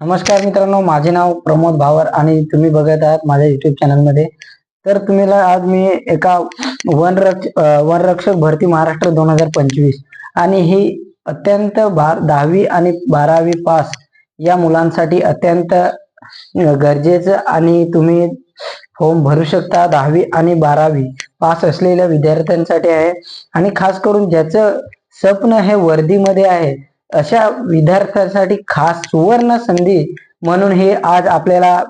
नमस्कार मित्रांनो माझे नाव प्रमोद भावर आणि तुम्ही बघत आहात माझ्या युट्यूब चॅनलमध्ये तर तुम्ही आज मी एका वनरक्ष वनरक्षक भरती महाराष्ट्र दोन हजार पंचवीस आणि ही अत्यंत भार दहावी आणि बारावी पास या मुलांसाठी अत्यंत गरजेचं आणि तुम्ही फॉर्म भरू शकता. दहावी आणि बारावी पास असलेल्या विद्यार्थ्यांसाठी आहे. आणि खास करून ज्याचं स्वप्न हे वर्दीमध्ये आहे अशा विद्यार्थ्यांसाठी खास सुवर्ण संधी म्हणून हे आज आपल्याला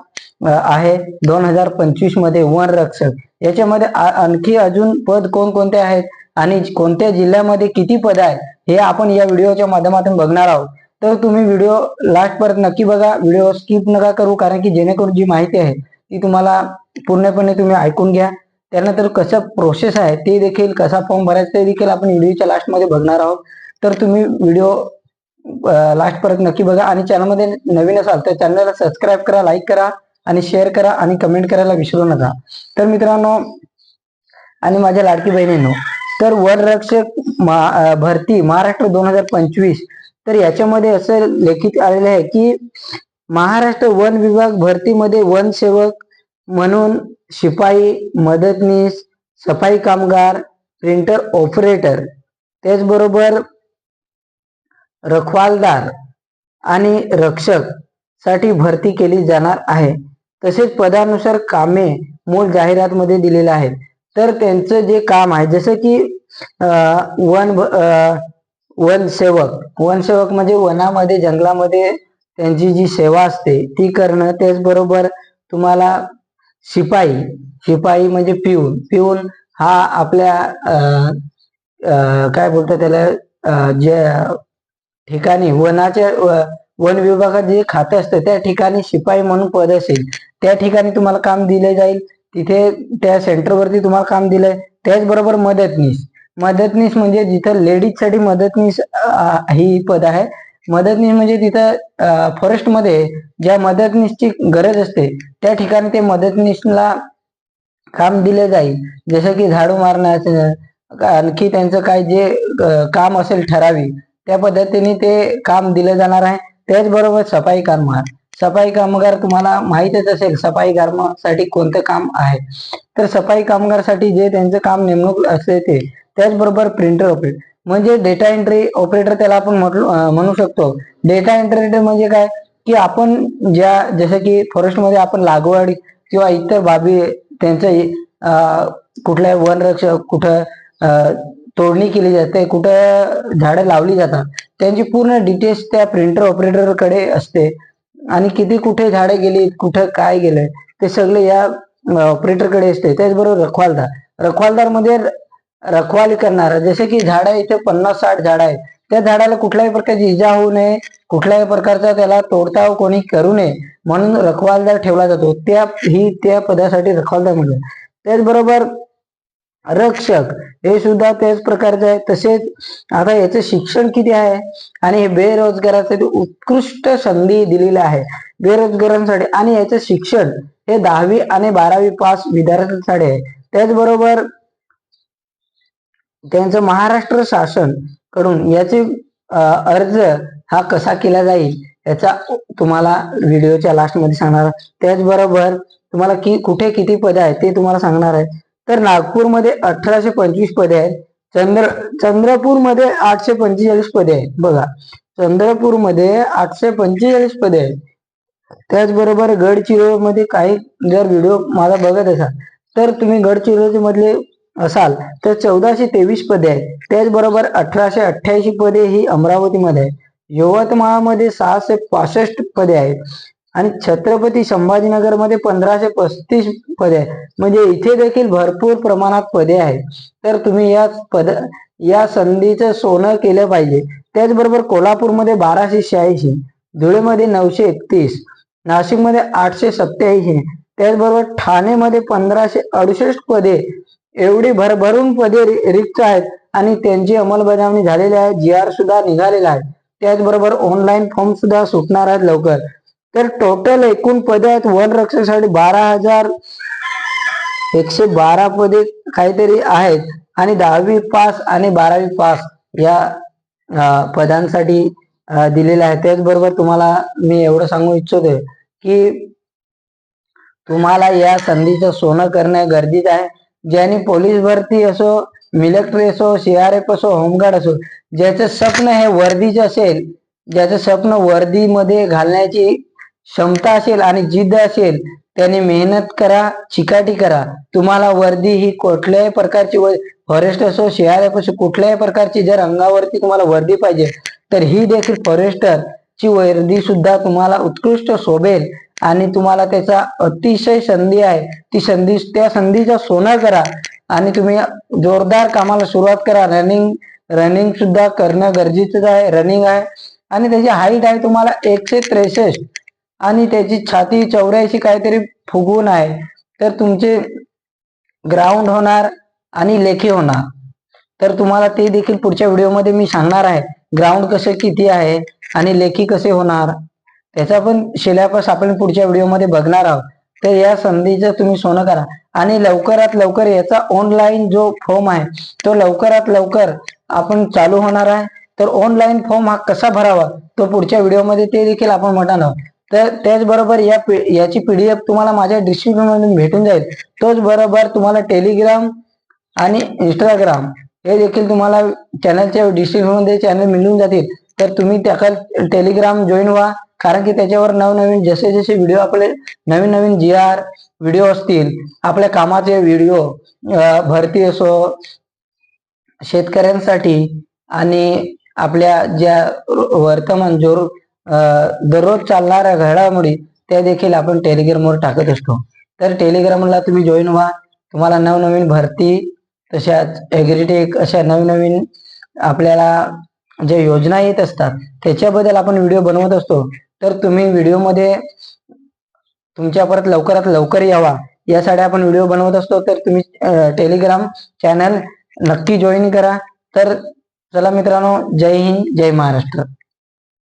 आहे दोन हजार पंचवीसमध्ये वन रक्षक. याच्यामध्ये आणखी अजून पद कोणकोणते आहेत आणि कोणत्या जिल्ह्यामध्ये किती पद आहेत हे आपण या व्हिडिओच्या माध्यमातून बघणार आहोत. तर तुम्ही व्हिडिओ लास्ट पर्यंत नक्की बघा. व्हिडिओ स्किप नका करू कारण की जेणेकरून जी माहिती आहे ती तुम्हाला पूर्णपणे तुम्ही ऐकून घ्या. त्यानंतर कसं प्रोसेस आहे ते देखील कसा फॉर्म भरायचा ते देखील आपण व्हिडिओच्या लास्टमध्ये बघणार आहोत. तर तुम्ही व्हिडिओ लास्ट परत नक्की बघा. आणि चॅनलमध्ये नवीन असाल तर चॅनलला सबस्क्राईब करा लाईक करा आणि शेअर करा आणि कमेंट करायला विसरू नका. तर मित्रांनो आणि माझ्या लाडकी बहिणींनो तर वनरक्षक मा, भरती महाराष्ट्र दोन हजार पंचवीस. तर याच्यामध्ये असं लेखित आलेलं आहे की महाराष्ट्र वन विभाग भरतीमध्ये वन सेवक म्हणून शिपाई मदतनीस सफाई कामगार प्रिंटर ऑपरेटर त्याचबरोबर रखवालदार आणि रक्षकसाठी भरती केली जाणार आहे. तसेच पदानुसार कामे मूळ जाहिरात मध्ये दिलेले आहेत. तर त्यांचं जे काम आहे जसं की वन वनसेवक वनसेवक वन सेवक. वन सेवक म्हणजे वनामध्ये जंगलामध्ये त्यांची जी सेवा असते ती करणं त्याचबरोबर तुम्हाला शिपाई शिपाई म्हणजे पिऊन. पिऊन हा आपल्या काय बोलतात त्याला जे ठिकाणी वनाच्या व- वन विभागात जे खातं असतं त्या ठिकाणी शिपाई म्हणून पद असेल. त्या ठिकाणी तुम्हाला काम दिले जाईल. तिथे त्या सेंटरवरती तुम्हाला काम दिलंय. त्याचबरोबर मदतनीस. मदतनीस म्हणजे जिथं लेडीजसाठी मदतनीस ही पद आहे. मदतनीस म्हणजे तिथं फॉरेस्टमध्ये ज्या मदतनीसची गरज असते त्या ठिकाणी ते मदतनीसला काम दिले जाईल. जसं की झाडू मारण्याचं आणखी त्यांचं काय जे काम असेल ठराविक त्या पद्धतीने ते काम दिलं जाणार आहे. त्याचबरोबर सफाई कामगार. सफाई कामगार तुम्हाला माहितच असेल सफाई कामासाठी कोणतं काम आहे. तर सफाई कामगारसाठी जे त्यांचं काम नेमणूक असते ते त्याचबरोबर प्रिंटर ऑपरेटर म्हणजे डेटा एंट्री ऑपरेटर त्याला आपण म्हणू शकतो. डेटा एंट्री म्हणजे काय? की आपण ज्या जसं की फॉरेस्टमध्ये आपण लागवड किंवा इतर बाबी त्यांचं कुठल्या वनरक्षक कुठं तोडणी केली जाते कुठं झाडं लावली जातात त्यांची पूर्ण डिटेल्स त्या प्रिंटर ऑपरेटरकडे असते. आणि किती कुठे झाडे गेली कुठं काय गेलंय ते सगळे या ऑपरेटरकडे असते. त्याचबरोबर रखवालदार. रखवालदारमध्ये रखवाली करणारा जसे की झाडं इथे पन्नास साठ झाड आहेत त्या झाडाला कुठल्याही प्रकारची इजा होऊ नये कुठल्याही प्रकारचा त्याला तोडताव कोणी करू नये म्हणून रखवालदार ठेवला जातो. त्या ही त्या पदासाठी रखवालदार म्हणतात त्याचबरोबर रक्षक हे सुद्धा त्याच प्रकारचे आहे तसेच आता याचं शिक्षण किती आहे? आणि हे बेरोजगारासाठी उत्कृष्ट संधी दिलेली आहे. बेरोजगारांसाठी आणि याचं शिक्षण हे दहावी आणि बारावी पास विद्यार्थ्यांसाठी आहे. त्याचबरोबर त्यांचं महाराष्ट्र शासनकडून याचे अर्ज हा कसा केला जाईल याचा तुम्हाला व्हिडिओच्या लास्टमध्ये सांगणार त्याचबरोबर तुम्हाला कि कुठे किती पद आहेत ते तुम्हाला सांगणार आहे. तर नागपूरमध्ये अठराशे पंचवीस पदे आहेत. चंद्र चंद्रपूरमध्ये आठशे पंचेचाळीस पदे आहेत. बघा चंद्रपूरमध्ये आठशे पंचेचाळीस पदे आहेत. त्याचबरोबर गडचिरोलीमध्ये काही जर व्हिडिओ माझा बघत असाल तर तुम्ही गडचिरोली मधले असाल तर चौदाशे तेवीस पदे आहेत. त्याचबरोबर अठराशे अठ्ठ्याऐंशी पदे ही अमरावतीमध्ये आहेत. यवतमाळमध्ये सहाशे पासष्ट पदे आहेत. आणि छत्रपती संभाजीनगरमध्ये पंधराशे पस्तीस पदे आहेत. म्हणजे इथे देखील भरपूर प्रमाणात पदे आहेत. तर तुम्ही या पद या संधीचं सोनं केलं पाहिजे. त्याचबरोबर कोल्हापूरमध्ये बाराशे शहाऐंशी धुळेमध्ये नऊशे एकतीस नाशिकमध्ये आठशे सत्याऐंशी त्याचबरोबर ठाणेमध्ये पंधराशे अडुसष्ट पदे एवढी भरभरून पदे रिक्त आहेत आणि त्यांची अंमलबजावणी झालेली आहे. जी आर सुद्धा निघालेला आहे. त्याचबरोबर ऑनलाईन फॉर्म सुद्धा सुटणार आहेत लवकर. तर टोटल एकूण पदे आहेत वनरक्षकसाठी बारा हजार एकशे बारा पदे काहीतरी आहेत. आणि दहावी पास आणि बारावी पास या पदांसाठी अ, दिलेले आहे त्याचबरोबर तुम्हाला मी एवढं सांगू इच्छितोय की तुम्हाला या संधीचं सोनं करणं गरजेचं आहे. ज्याने पोलीस भरती असो मिलिटरी असो सीआरएफ असो होमगार्ड असो ज्याचं स्वप्न हे वर्दीचं असेल ज्याचं स्वप्न वर्दीमध्ये घालण्याची क्षमता असेल आणि जिद्द असेल त्याने मेहनत करा चिकाटी करा. तुम्हाला वर्दी ही कुठल्याही प्रकारची फॉरेस्ट असो सीआरएफ असो कुठल्याही प्रकारची जर अंगावरती तुम्हाला वर्दी पाहिजे तर ही देखील फॉरेस्टर ची वर्दी सुद्धा तुम्हाला उत्कृष्ट शोभेल आणि तुम्हाला त्याचा अतिशय संधी आहे. ती संधी त्या संधीचा सोनं करा आणि तुम्ही जोरदार कामाला सुरुवात करा. रनिंग रनिंग सुद्धा करणं गरजेचं आहे. रनिंग आहे आणि त्याची हाईट आहे तुम्हाला एकशे त्रेसष्ट. आणि त्याची छाती चौऱ्याऐंशी काहीतरी फुगवून आहे तर तुमचे ग्राउंड होणार आणि लेखी होणार. तर तुम्हाला ते देखील पुढच्या व्हिडिओमध्ये मी सांगणार आहे ग्राउंड कसे किती आहे आणि लेखी कसे होणार. त्याचा पण सिलेबस आपण पुढच्या व्हिडिओमध्ये बघणार आहोत. तर या संधीचं तुम्ही सोनं करा. आणि लवकरात लवकर याचा ऑनलाईन जो फॉर्म आहे तो लवकरात लवकर आपण चालू होणार आहे. तर ऑनलाईन फॉर्म हा कसा भरावा तो पुढच्या व्हिडिओमध्ये ते देखील आपण म्हणणार आहोत. तर त्याचबरोबर या पी- याची पीडीएफ तुम्हाला माझ्या डिस्क्रिप्शन मधून भेटून जाईल. तोच बरोबर तुम्हाला टेलिग्राम आणि इंस्टाग्राम हे देखील तुम्हाला चॅनलच्या डिस्क्रिप्शनमध्ये चॅनल मिळून जातील. तर तुम्ही त्या टेलिग्राम जॉईन व्हा. कारण की त्याच्यावर नवनवीन जसे जसे व्हिडिओ आपले नवीन नवीन जी आर व्हिडिओ असतील आपल्या कामाचे व्हिडिओ भरती असो शेतकऱ्यांसाठी आणि आपल्या ज्या वर्तमान जो दररोज चालणाऱ्या घडामोडी त्या देखील आपण टेलिग्रामवर टाकत असतो. तर टेलिग्रामला तुम्ही जॉईन व्हा. तुम्हाला नवनवीन भरती तशाच एग्रिटेक अशा नवनवीन आपल्याला ज्या योजना येत असतात त्याच्याबद्दल आपण व्हिडिओ बनवत असतो. तर तुम्ही व्हिडिओमध्ये तुमच्या परत लवकरात लवकर यावा. यासाठी आपण व्हिडिओ बनवत असतो. तर तुम्ही टेलिग्राम चॅनल नक्की जॉईन करा. तर चला मित्रांनो जय हिंद जय महाराष्ट्र.